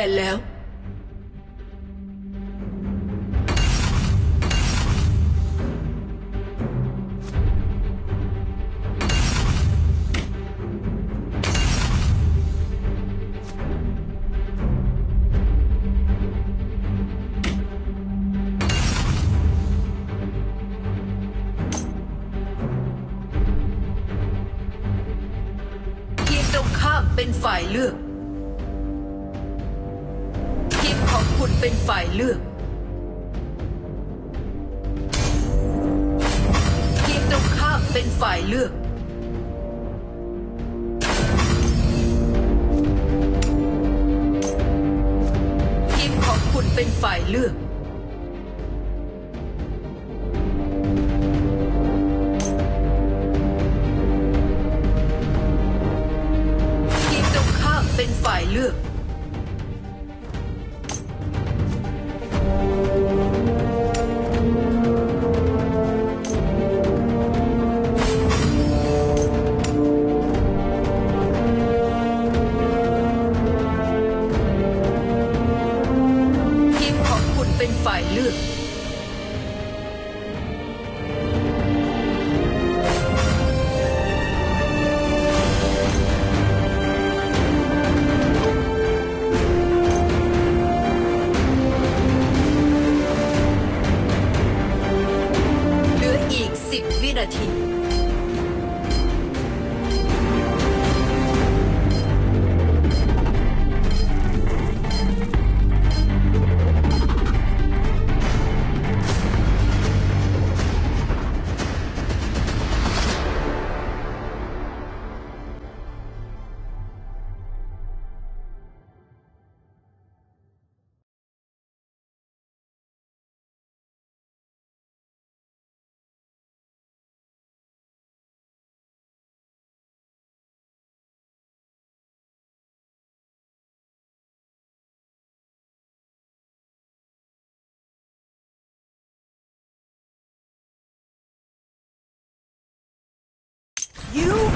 ตาคุณแบนแล้ว เป็นฝ่ายเลือกทีมตรงข้ามเป็นฝ่ายเลือก ทีมของคุณเป็นฝ่ายเลือก ทีมตรงข้ามเป็นฝ่ายเลือก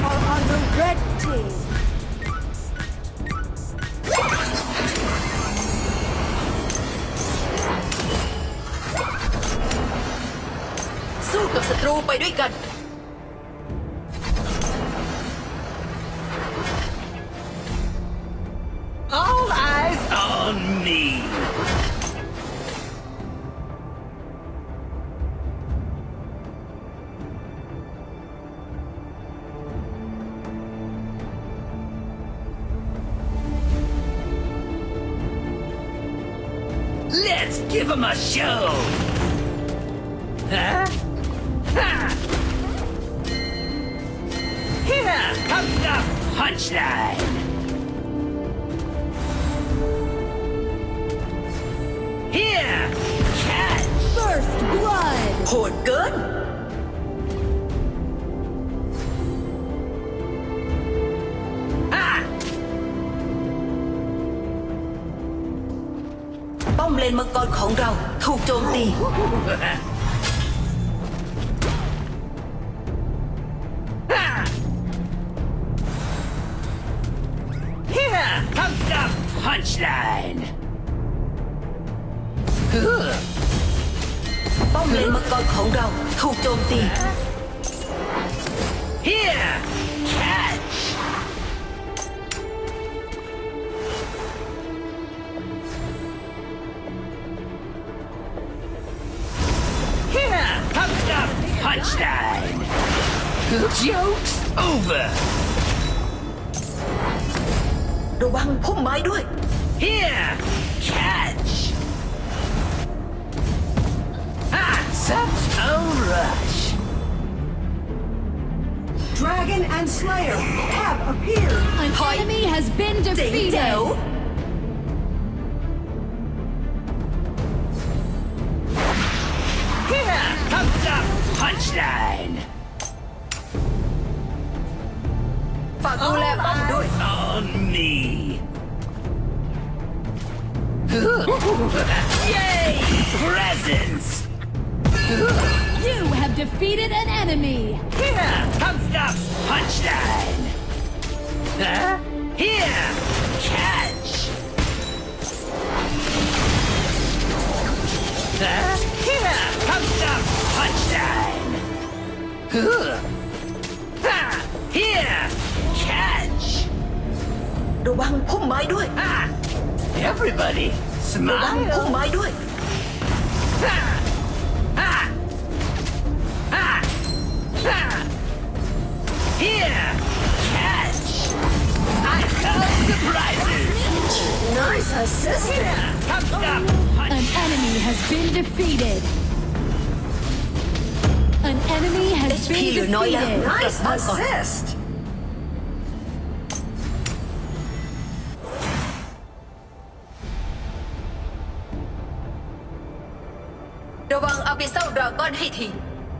are on the red team. สู้กับศัตรูไปด้วยกัน Let's give him a show. Huh? Ha! Here comes the punchline. Here, catch. First blood. โห ป้อมเลนมังกรของเราถูกโจมตี Ha! Here comes the punchline. ป้อมเลนมังกรของเราถูกโจมตี Here, punchline. Joke's over. ระวังพุ่มไม้ด้วย Here, catch. Ah, such a rush. Dragon and Slayer have appeared. An enemy has been เจ๋งแจ๋ว defeated. punchline! Fagula oh, Bandui! On me! Yay! Presents! You have defeated an enemy! Here comes the punchline! Huh? Here! Catch! Huh? Here comes the punchline! Catch! ระวังพุ่มไม้ด้วย Ha! Everybody, ระวังพุ่ม smile! ไม้ด้วย Ha! Ha! Ha! Ha! Here! Catch! I love surprises! Nice assist. Here! Come stop! An Punch! enemy has been defeated. An enemy has HP been defeated. Neuer. Nice oh, assist.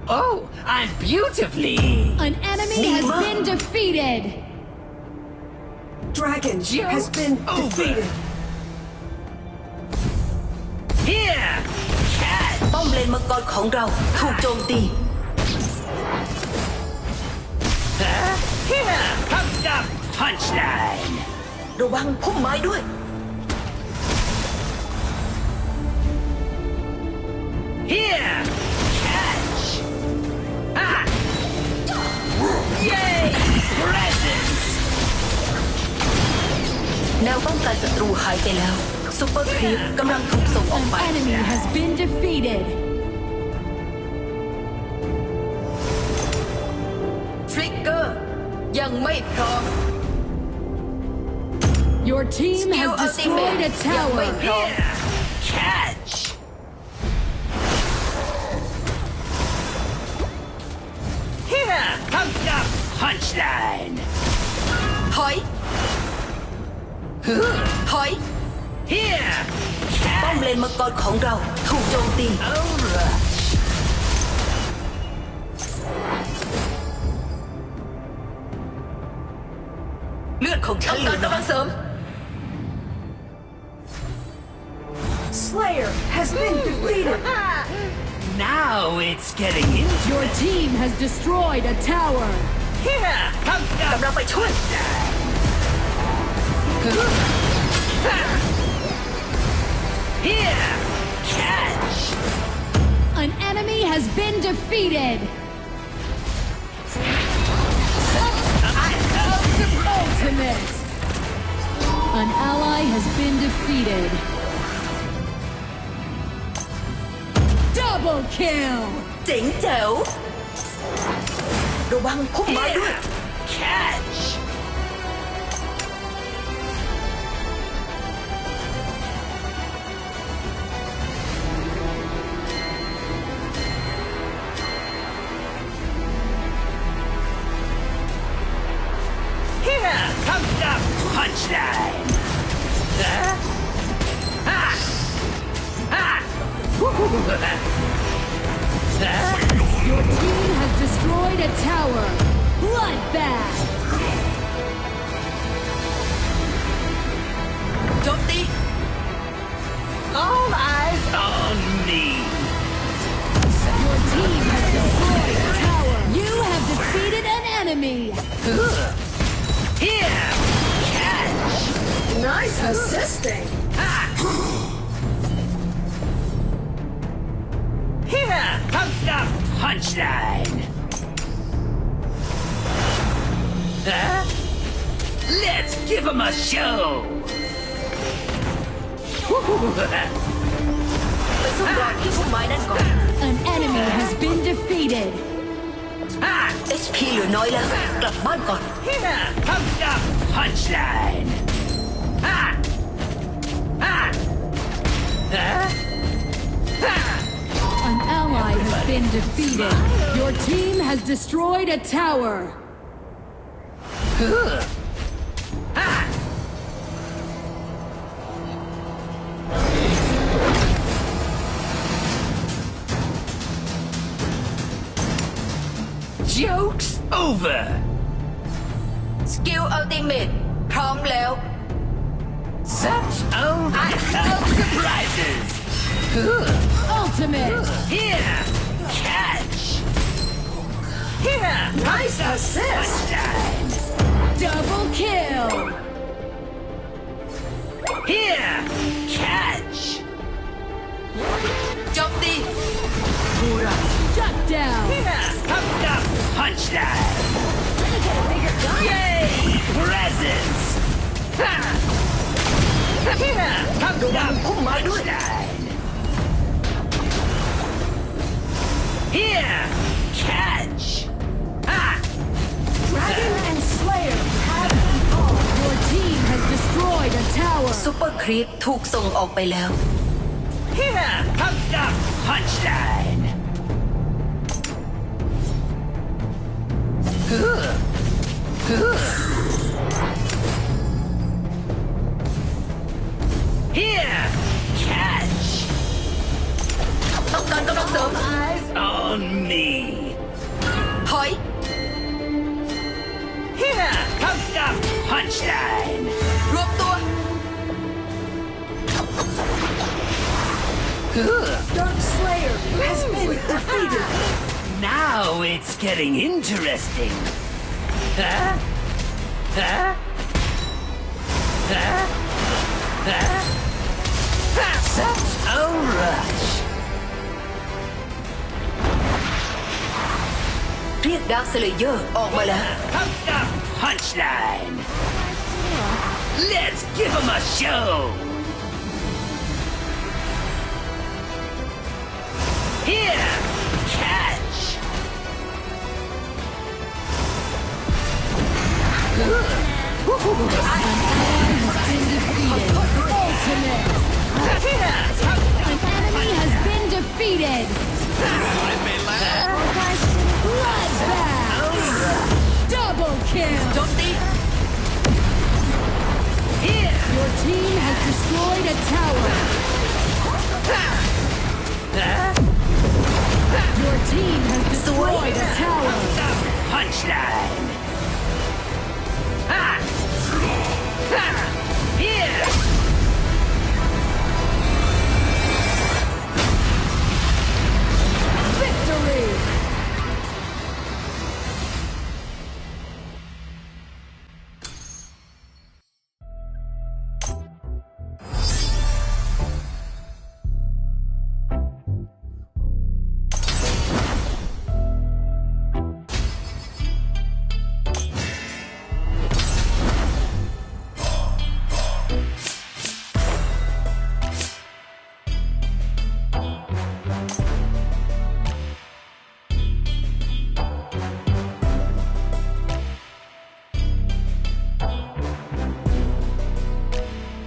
Oh, I'm beautifully. An enemy has been defeated. Dragon Joke has been over. defeated. Here, cat. Bom lên mất con khổng rau, không trôn tìm. Here! Come stop! Punchline! ระวังพุ่มไม้ด้วย Here! Catch! Ah! Yay! Presents! แนวป้องกันศัตรูหายไปแล้วซูเปอร์ครีปกำลังถูกส่งออก An ไป enemy has been defeated. ยังไม่พร้อม Your team Skill has destroyed a ultimate. tower. Yeah, wait. Here! Catch! Here! Come stop! Punchline! ถอย ถอย Here! ป้อม Catch! เลนมังกรของเราถูกโจมตี ของฉันเหลือน้อยกำลังเสริม Slayer has been defeated. Now it's getting into Your team has destroyed a tower. Here! Come stop! กำลังไปช่วย Here! Catch! An enemy has been defeated. Ultimate. An ally has been defeated. Double kill. เจ๋งแจ๋ว ระวังพุ่มไม้ด้วย Here! Catch! Your team has destroyed a tower. Bloodbath! Don't they? All eyes on me. Your team has destroyed a tower. You have defeated an enemy. Here, catch. Nice assisting. punchline! Huh? Let's give him a show! An enemy has been defeated! HP Loyola, Club Marcon. Here comes the punchline! Ha! Ha! Huh? Ha! An ally has been defeated. Your team has destroyed a tower. Ah! Joke's over! สกิลอัลติเมทพร้อมแล้ว Such oh I love surprises! ultimate! Here! Catch! Here! Nice assist! Double kill! Here! Catch! Dump the... Mura. Shut down! Here! Come up! Punch that! Yay! Presence! Ha! Here! Come up! Punch that! Here, catch. Ha! Dragon and Slayer have evolved. Your team has destroyed a tower. ซูเปอร์ครีปถูกส่งออกไปแล้ว Here comes the punchline. Huh. Huh. Here, catch ต้องการกำลังเสริม on punchline. รวบตัว Huh. Dark Slayer has been defeated. Now it's getting interesting. Huh? Huh? Huh? Huh? Such a rush. เรียกดาร์คสเลเยอร์ออกมาแล้ว Comes the punchline. Let's give him a show. Here, catch. Ultimate. An enemy has been defeated. Your team has destroyed a tower. Your team has destroyed a tower. Punchline.